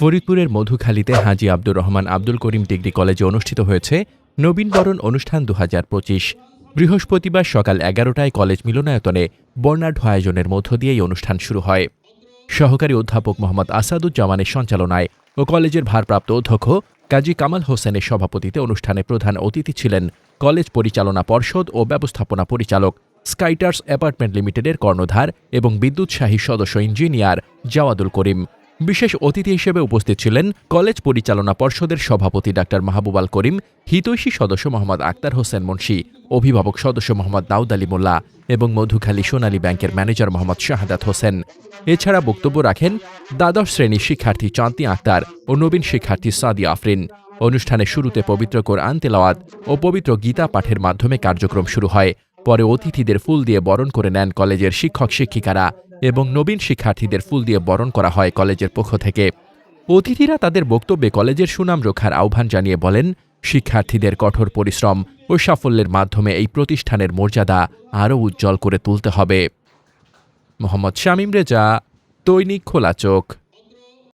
ফরিদপুরের মধুখালীতে হাজি আব্দুর রহমান আব্দুল করিম ডিগ্রি কলেজে অনুষ্ঠিত হয়েছে নবীনবরণ অনুষ্ঠান দু হাজার পঁচিশ। বৃহস্পতিবার সকাল এগারোটায় কলেজ মিলনায়তনে বর্ণাঢ্য আয়োজনের মধ্য দিয়ে এই অনুষ্ঠান শুরু হয়। সহকারী অধ্যাপক মোহাম্মদ আসাদুজ্জামানের সঞ্চালনায় ও কলেজের ভারপ্রাপ্ত অধ্যক্ষ কাজী কামাল হোসেনের সভাপতিতে অনুষ্ঠানে প্রধান অতিথি ছিলেন কলেজ পরিচালনা পর্ষদ ও ব্যবস্থাপনা পরিচালক স্কাইটার্স অ্যাপার্টমেন্ট লিমিটেডের কর্ণধার এবং বিদ্যুৎসাহী সদস্য ইঞ্জিনিয়ার জাওয়াদুল করিম। বিশেষ অতিথি হিসেবে উপস্থিত ছিলেন কলেজ পরিচালনা পর্ষদের সভাপতি ডাক্তার মাহবুব আল করিম, হিতৈষী সদস্য মোহাম্মদ আক্তার হোসেন মুন্সি, অভিভাবক সদস্য মোহাম্মদ দাউদ আলী মোল্লা এবং মধুখালী সোনালী ব্যাংকের ম্যানেজার মোহাম্মদ শাহাদাত হোসেন। এছাড়া বক্তব্য রাখেন দ্বাদশ শ্রেণির শিক্ষার্থী চাঁতি আক্তার ও নবীন শিক্ষার্থী সাদি আফরিন। অনুষ্ঠানের শুরুতে পবিত্র কোরআন তেলাওয়াত ও পবিত্র গীতা পাঠের মাধ্যমে কার্যক্রম শুরু হয়। পরে অতিথিদের ফুল দিয়ে বরণ করে নেন কলেজের শিক্ষক শিক্ষিকারা এবং নবীন শিক্ষার্থীদের ফুল দিয়ে বরণ করা হয় কলেজের পক্ষ থেকে। অতিথিরা তাদের বক্তব্যে কলেজের সুনাম রক্ষার আহ্বান জানিয়ে বলেন, শিক্ষার্থীদের কঠোর পরিশ্রম ও সাফল্যের মাধ্যমে এই প্রতিষ্ঠানের মর্যাদা আরও উজ্জ্বল করে তুলতে হবে। মোহাম্মদ শামীম রেজা, দৈনিক খোলা চোখ।